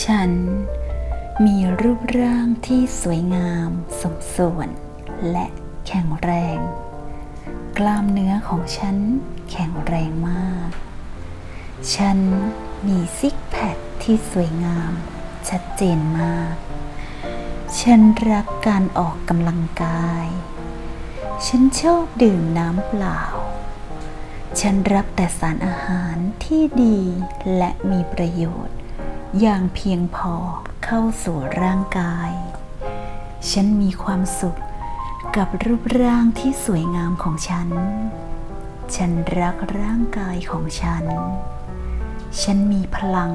ฉันมีรูปร่างที่สวยงาม สมส่วน และแข็งแรง กล้ามเนื้อของฉันแข็งแรงมาก ฉันมีซิกแพคที่สวยงาม ชัดเจนมาก ฉันรักการออกกำลังกาย ฉันชอบดื่มน้ำเปล่า ฉันรับแต่สารอาหารที่ดีและมีประโยชน์ อย่างเพียงพอเข้าสู่ร่างกาย ฉันมีความสุขกับรูปร่างที่สวยงามของฉัน ฉันรักร่างกายของฉัน ฉันมีพลัง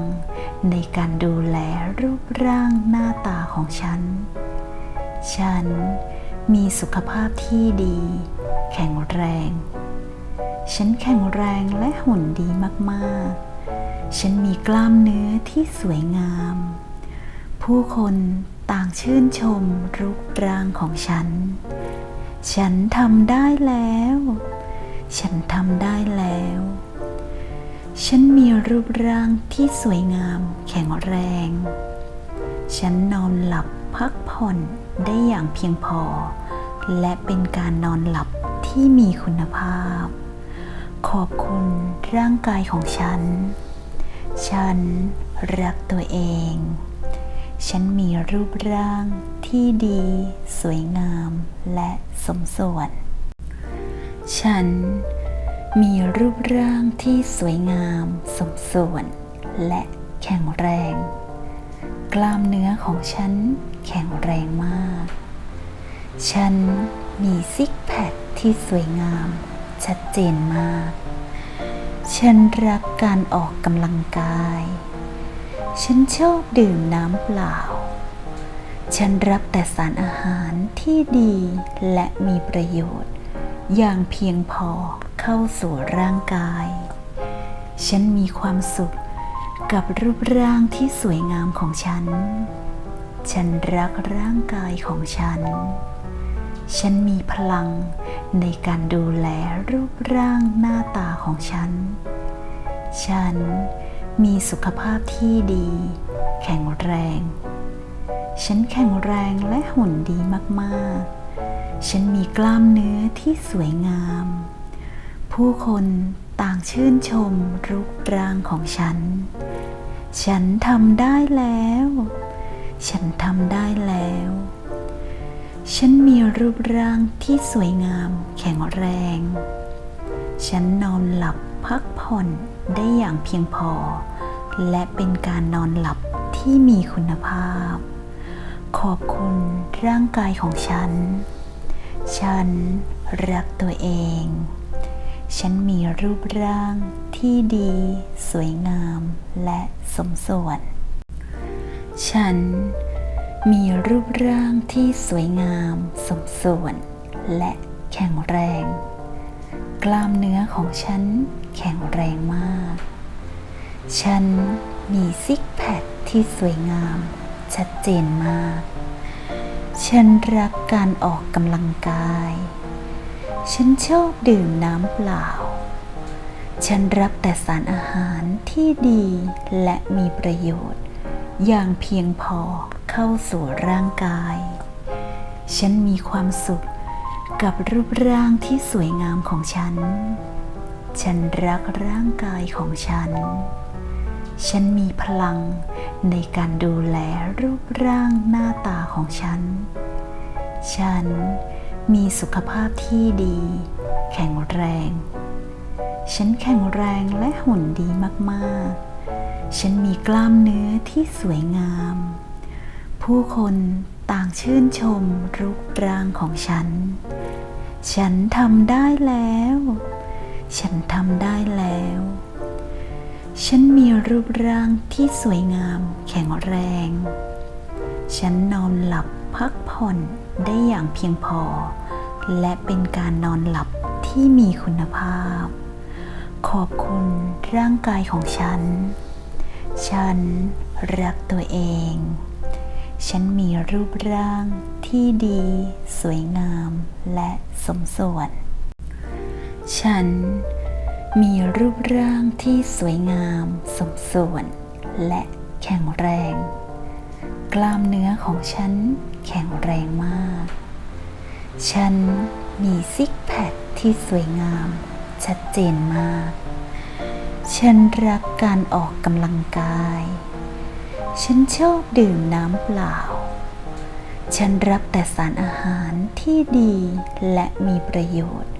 ในการดูแลรูปร่างหน้าตาของฉัน ฉันมีสุขภาพที่ดี แข็งแรง ฉันแข็งแรงและหุ่นดีมาก ๆ ฉันมีกล้ามเนื้อที่สวยงาม ผู้คนต่างชื่นชมรูปร่างของฉัน ฉันทำได้แล้ว ฉันทำได้แล้ว ฉันมีรูปร่างที่สวยงามแข็งแรง ฉันนอนหลับพักผ่อนได้อย่างเพียงพอ และเป็นการนอนหลับที่มีคุณภาพ ขอบคุณร่างกายของฉัน ฉันรักตัวเอง ฉันมีรูปร่างที่ดี สวยงามและสมส่วน ฉันมีรูปร่างที่สวยงาม สมส่วน และแข็งแรง กล้ามเนื้อของฉันแข็งแรงมาก ฉันมีซิกแพคที่สวยงาม ชัดเจนมาก ฉันรักการออกกำลังกาย ฉันชอบดื่มน้ำเปล่า ฉันรับแต่สารอาหารที่ดีและมีประโยชน์ อย่างเพียงพอเข้าสู่ร่างกาย ฉันมีความสุขกับรูปร่างที่สวยงามของฉัน ฉันรักร่างกายของฉัน ฉันมีพลัง ในการดูแลรูปร่างหน้าตาของฉัน ฉันมีสุขภาพที่ดี แข็งแรง ฉันแข็งแรงและหุ่นดีมากๆ ฉันมีกล้ามเนื้อที่สวยงาม ผู้คนต่างชื่นชมรูปร่างของฉัน ฉันทำได้แล้ว ฉันทำได้แล้ว ฉันมีรูปร่างที่สวยงามแข็งแรง ฉันนอนหลับพักผ่อนได้อย่างเพียงพอ และเป็นการนอนหลับที่มีคุณภาพ ขอบคุณร่างกายของฉัน ฉันรักตัวเอง ฉันมีรูปร่างที่ดี สวยงามและสมส่วน ฉัน มีรูปร่างที่สวยงาม สมส่วน และแข็งแรง กล้ามเนื้อของฉันแข็งแรงมาก ฉันมีซิกแพคที่สวยงาม ชัดเจนมาก ฉันรักการออกกำลังกาย ฉันชอบดื่มน้ำเปล่า ฉันรับแต่สารอาหารที่ดีและมีประโยชน์ อย่างเพียงพอ เข้าสู่ร่างกาย ฉันมีความสุขกับรูปร่างที่สวยงามของฉัน ฉันรักร่างกายของฉัน ฉันมีพลังในการดูแลรูปร่างหน้าตาของฉัน ฉันมีสุขภาพที่ดี แข็งแรง ฉันแข็งแรงและหุ่นดีมากๆ ฉันมีกล้ามเนื้อที่สวยงาม ผู้คนต่างชื่นชมรูปร่างของฉัน ฉันทำได้แล้ว ฉันทำได้แล้ว ฉันมีรูปร่างที่สวยงามแข็งแรง ฉันนอนหลับพักผ่อนได้อย่างเพียงพอ และเป็นการนอนหลับที่มีคุณภาพ ขอบคุณร่างกายของฉัน ฉันรักตัวเอง ฉันมีรูปร่างที่ดี สวยงามและสมส่วน ฉันมีรูปร่างที่สวยงาม สมส่วน และแข็งแรง กล้ามเนื้อของฉันแข็งแรงมาก ฉันมีซิกแพคที่สวยงาม ชัดเจนมาก ฉันรักการออกกำลังกาย ฉันชอบดื่มน้ำเปล่า ฉันรับแต่สารอาหารที่ดีและมีประโยชน์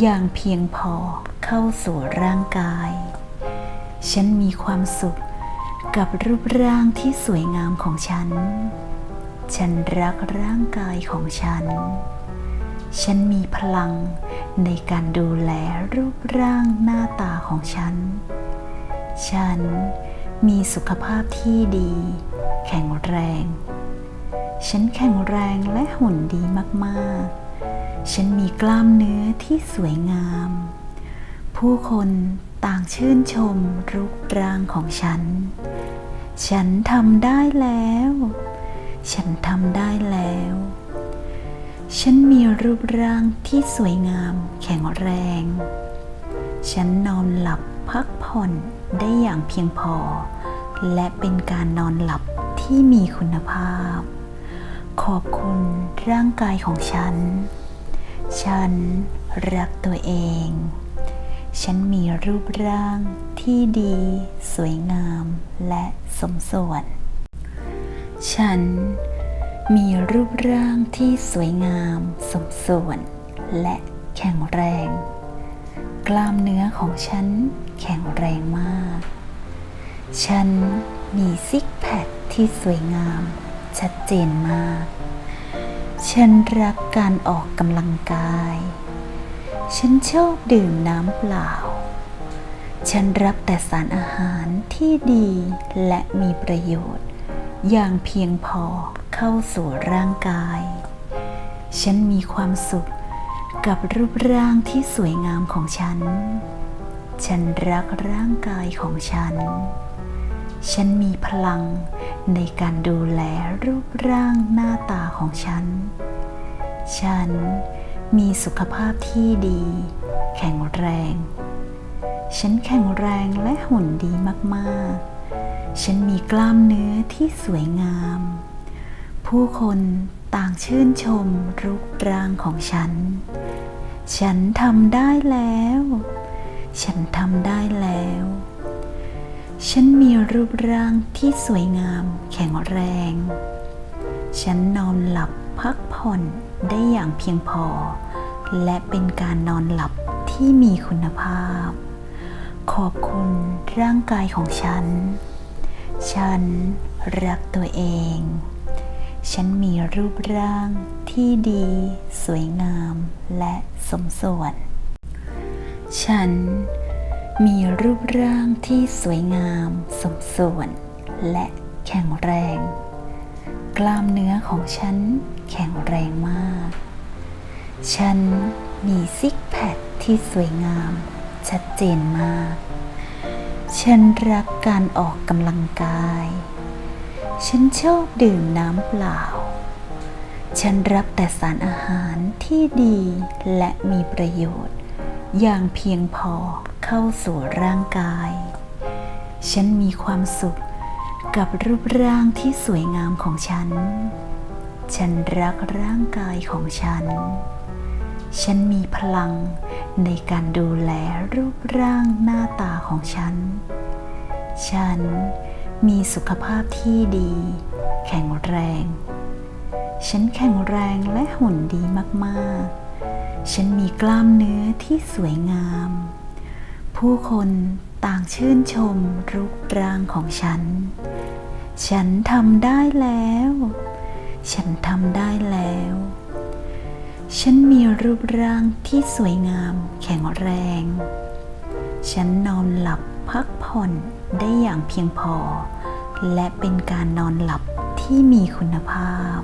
อย่างเพียงพอเข้าสู่ร่างกาย ฉันมีความสุขกับรูปร่างที่สวยงามของฉัน ฉันรักร่างกายของฉัน ฉันมีพลังในการดูแลรูปร่างหน้าตาของฉัน ฉัน มีสุขภาพที่ดี แข็งแรง ฉันแข็งแรงและหุ่นดีมากๆ ฉันมีกล้ามเนื้อที่สวยงาม ผู้คนต่างชื่นชมรูปร่างของฉัน ฉันทำได้แล้ว ฉันทำได้แล้ว ฉันมีรูปร่างที่สวยงามแข็งแรง ฉันนอนหลับพักผ่อนได้อย่างเพียงพอ และเป็นการนอนหลับที่มีคุณภาพ ขอบคุณร่างกายของฉัน ฉันรักตัวเอง ฉันมีรูปร่างที่ดี สวยงามและสมส่วน ฉันมีรูปร่างที่สวยงาม สมส่วน และแข็งแรง กล้ามเนื้อของฉันแข็งแรงมาก ฉันมีซิกแพคที่สวยงาม ชัดเจนมาก ฉันรักการออกกำลังกาย ฉันชอบดื่มน้ำเปล่า ฉันรับแต่สารอาหารที่ดีและมีประโยชน์ อย่างเพียงพอเข้าสู่ร่างกาย ฉันมีความสุข กับรูปร่างที่สวยงามของฉัน ฉันรักร่างกายของฉัน ฉันมีพลังในการดูแลรูปร่างหน้าตาของฉัน ฉันมีสุขภาพที่ดี แข็งแรง ฉันแข็งแรงและหุ่นดีมากๆ ฉันมีกล้ามเนื้อที่สวยงาม ผู้คนต่างชื่นชมรูปร่างของฉัน ฉันทำได้แล้ว ฉันทำได้แล้ว ฉันมีรูปร่างที่สวยงามแข็งแรง ฉันนอนหลับพักผ่อนได้อย่างเพียงพอ และเป็นการนอนหลับที่มีคุณภาพ ขอบคุณร่างกายของฉัน ฉันรักตัวเอง ฉันมีรูปร่าง ที่ดี สวยงามและสมส่วน ฉันมีรูปร่างที่สวยงาม สมส่วน และแข็งแรง กล้ามเนื้อของฉันแข็งแรงมาก ฉันมีซิกแพคที่สวยงาม ชัดเจนมาก ฉันรักการออกกำลังกาย ฉันชอบดื่มน้ำเปล่า ฉันรับแต่สารอาหารที่ดีและมีประโยชน์ อย่างเพียงพอเข้าสู่ร่างกาย ฉันมีความสุขกับรูปร่างที่สวยงามของฉัน ฉันรักร่างกายของฉัน ฉันมีพลังในการดูแลรูปร่างหน้าตาของฉัน ฉันมีสุขภาพที่ดี แข็งแรง ฉันแข็งแรงและหุ่นดีมากๆ ฉันมีกล้ามเนื้อที่สวยงาม ผู้คนต่างชื่นชมรูปร่างของฉัน ฉันทำได้แล้ว ฉันทำได้แล้ว ฉันมีรูปร่างที่สวยงามแข็งแรง ฉันนอนหลับพักผ่อนได้อย่างเพียงพอ และเป็นการนอนหลับที่มีคุณภาพ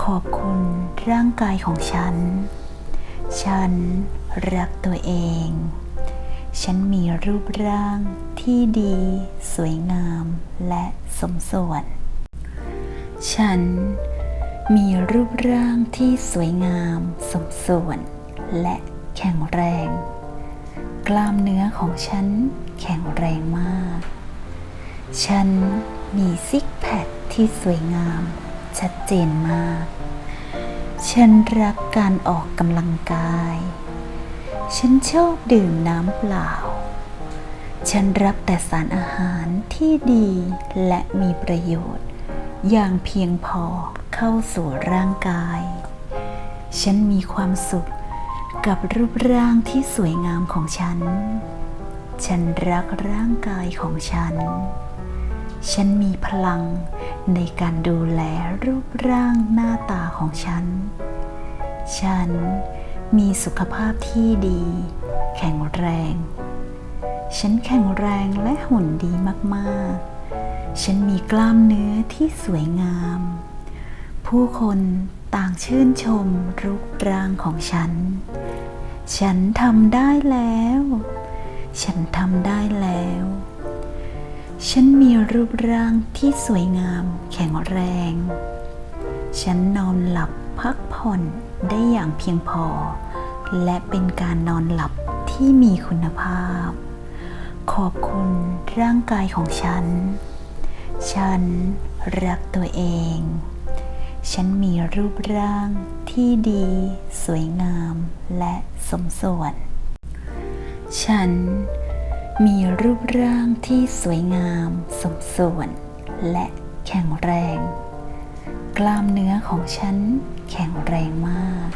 ขอบคุณร่างกายของฉัน ฉันรักตัวเอง ฉันมีรูปร่างที่ดี สวยงามและสมส่วน ฉันมีรูปร่างที่สวยงาม สมส่วน และแข็งแรง กล้ามเนื้อของฉันแข็งแรงมาก ฉันมีซิกแพคที่สวยงาม ชัดเจนมาก ฉันรักการออกกำลังกาย ฉันชอบดื่มน้ำเปล่า ฉันรับแต่สารอาหารที่ดีและมีประโยชน์ อย่างเพียงพอเข้าสู่ร่างกาย ฉันมีความสุขกับรูปร่างที่สวยงามของฉัน ฉันรักร่างกายของฉัน ฉันมีพลัง ในการดูแลรูปร่างหน้าตาของฉัน ฉันมีสุขภาพที่ดี แข็งแรง ฉันแข็งแรงและหุ่นดีมากๆ ฉันมีกล้ามเนื้อที่สวยงาม ผู้คนต่างชื่นชมรูปร่างของฉัน ฉันทำได้แล้ว ฉันทำได้แล้ว ฉันมีรูปร่างที่สวยงามแข็งแรง ฉันนอนหลับพักผ่อนได้อย่างเพียงพอ และเป็นการนอนหลับที่มีคุณภาพ ขอบคุณร่างกายของฉัน ฉันรักตัวเอง ฉันมีรูปร่างที่ดี สวยงามและสมส่วน ฉัน มีรูปร่างที่สวยงาม สมส่วน และแข็งแรง กล้ามเนื้อของฉันแข็งแรงมาก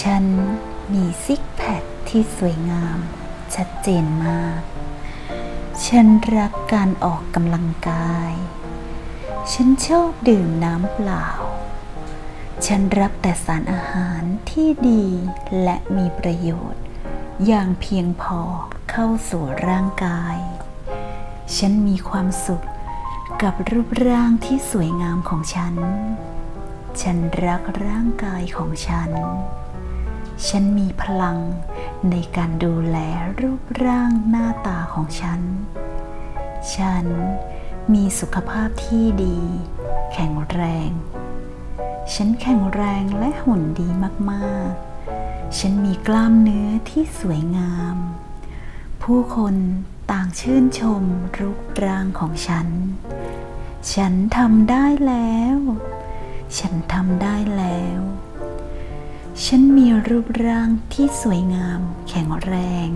ฉันมีซิกแพคที่สวยงาม ชัดเจนมาก ฉันรักการออกกำลังกาย ฉันชอบดื่มน้ำเปล่า ฉันรับแต่สารอาหารที่ดีและมีประโยชน์ อย่างเพียงพอ เข้าสู่ร่างกาย ฉันมีความสุขกับรูปร่างที่สวยงามของฉัน ฉันรักร่างกายของฉัน ฉันมีพลังในการดูแลรูปร่างหน้าตาของฉัน ฉันมีสุขภาพที่ดี แข็งแรง ฉันแข็งแรงและหุ่นดีมาก ๆ ฉันมีกล้ามเนื้อที่สวยงาม ผู้คนต่างชื่นชมรูปร่างของฉัน ฉันทำได้แล้ว ฉันทำได้แล้ว ฉันมีรูปร่างที่สวยงามแข็งแรง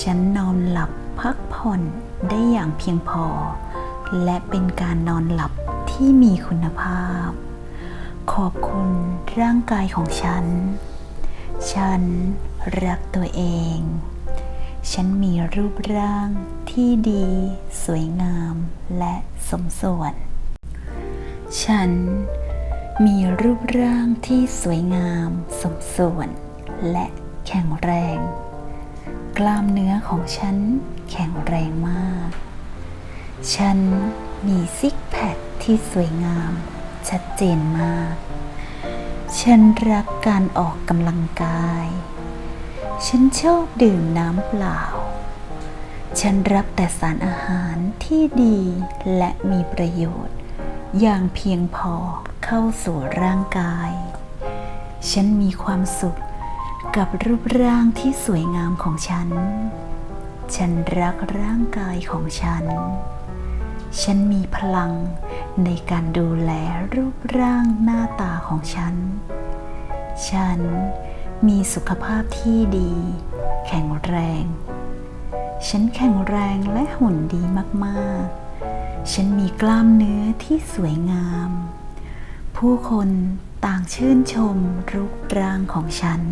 ฉันนอนหลับพักผ่อนได้อย่างเพียงพอ และเป็นการนอนหลับที่มีคุณภาพ ขอบคุณร่างกายของฉัน ฉันรักตัวเอง ฉันมีรูปร่างที่ดี สวยงามและสมส่วน ฉันมีรูปร่างที่สวยงาม สมส่วน และแข็งแรง กล้ามเนื้อของฉันแข็งแรงมาก ฉันมีซิกแพคที่สวยงาม ชัดเจนมาก ฉันรักการออกกำลังกาย ฉันชอบดื่มน้ำเปล่า ฉันรับแต่สารอาหารที่ดีและมีประโยชน์ อย่างเพียงพอเข้าสู่ร่างกาย ฉันมีความสุขกับรูปร่างที่สวยงามของฉัน ฉันรักร่างกายของฉัน ฉันมีพลังในการดูแลรูปร่างหน้าตาของฉัน ฉัน มีสุขภาพที่ดี แข็งแรง ฉันแข็งแรงและหุ่นดีมากๆ ฉันมีกล้ามเนื้อที่สวยงาม ผู้คนต่างชื่นชมรูปร่างของฉัน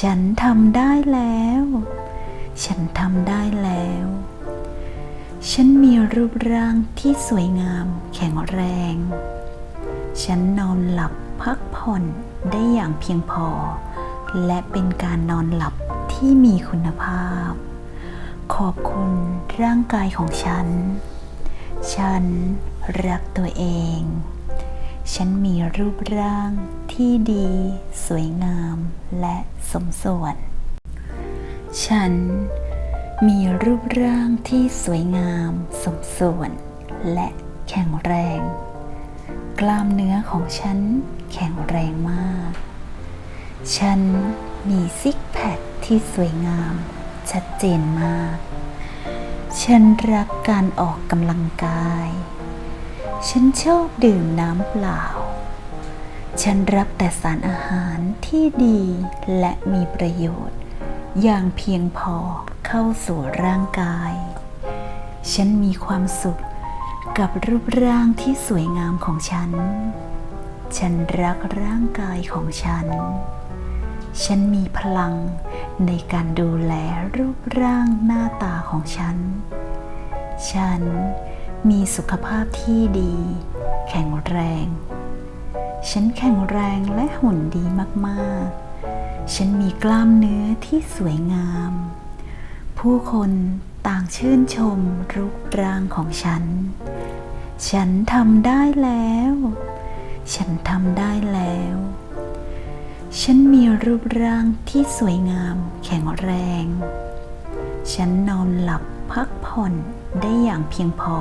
ฉันทำได้แล้ว ฉันทำได้แล้ว ฉันมีรูปร่างที่สวยงามแข็งแรง ฉันนอนหลับพักผ่อน ได้อย่างเพียงพอ และเป็นการนอนหลับที่มีคุณภาพ ขอบคุณร่างกายของฉัน ฉันรักตัวเอง ฉันมีรูปร่างที่ดี สวยงามและสมส่วน ฉันมีรูปร่างที่สวยงาม สมส่วน และแข็งแรง กล้ามเนื้อของฉัน แข็งแรงมาก ฉันมีซิกแพคที่สวยงาม ชัดเจนมาก ฉันรักการออกกำลังกาย ฉันชอบดื่มน้ำเปล่า ฉันรับแต่สารอาหารที่ดีและมีประโยชน์ อย่างเพียงพอเข้าสู่ร่างกาย ฉันมีความสุขกับรูปร่างที่สวยงามของฉัน ฉันรักร่างกายของฉัน ฉันมีพลังในการดูแลรูปร่างหน้าตาของฉัน ฉันมีสุขภาพที่ดี แข็งแรง ฉันแข็งแรงและหุ่นดีมากๆ ฉันมีกล้ามเนื้อที่สวยงาม ผู้คนต่างชื่นชมรูปร่างของฉัน ฉันทำได้แล้ว ฉันทำได้แล้ว ฉันมีรูปร่างที่สวยงามแข็งแรง ฉันนอนหลับพักผ่อนได้อย่างเพียงพอ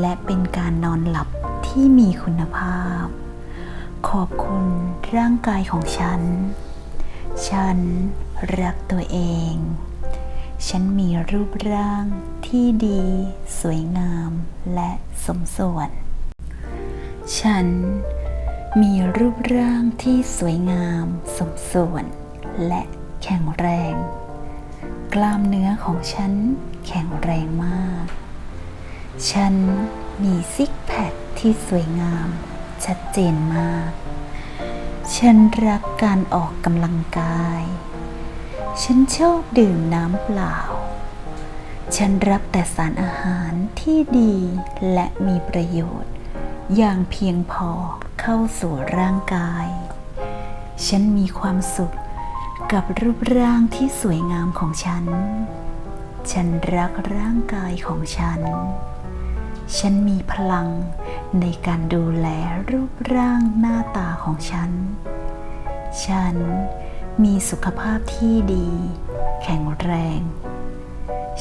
และเป็นการนอนหลับที่มีคุณภาพ ขอบคุณร่างกายของฉัน ฉันรักตัวเอง ฉันมีรูปร่างที่ดี สวยงามและสมส่วน ฉันมีรูปร่างที่สวยงาม สมส่วน และแข็งแรง กล้ามเนื้อของฉันแข็งแรงมาก ฉันมีซิกแพคที่สวยงาม ชัดเจนมาก ฉันรักการออกกำลังกาย ฉันชอบดื่มน้ำเปล่า ฉันรับแต่สารอาหารที่ดีและมีประโยชน์ อย่างเพียงพอเข้าสู่ร่างกาย ฉันมีความสุขกับรูปร่างที่สวยงามของฉัน ฉันรักร่างกายของฉัน ฉันมีพลังในการดูแลรูปร่างหน้าตาของฉัน ฉันมีสุขภาพที่ดี แข็งแรง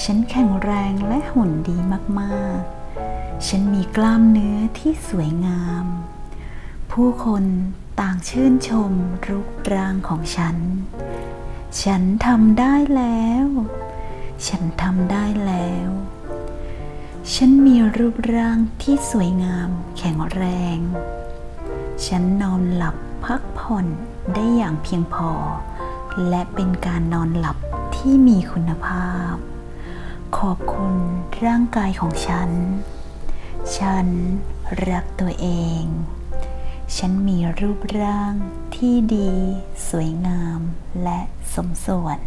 ฉันแข็งแรงและหุ่นดีมาก ๆ ฉันมีกล้ามเนื้อที่สวยงาม ผู้คนต่างชื่นชมรูปร่างของฉัน ฉันทำได้แล้ว ฉันทำได้แล้ว ฉันมีรูปร่างที่สวยงามแข็งแรง ฉันนอนหลับพักผ่อนได้อย่างเพียงพอ และเป็นการนอนหลับที่มีคุณภาพ ขอบคุณร่างกายของฉัน ฉันรักตัวเอง ฉันมีรูปร่างที่ดี สวยงามและสมส่วน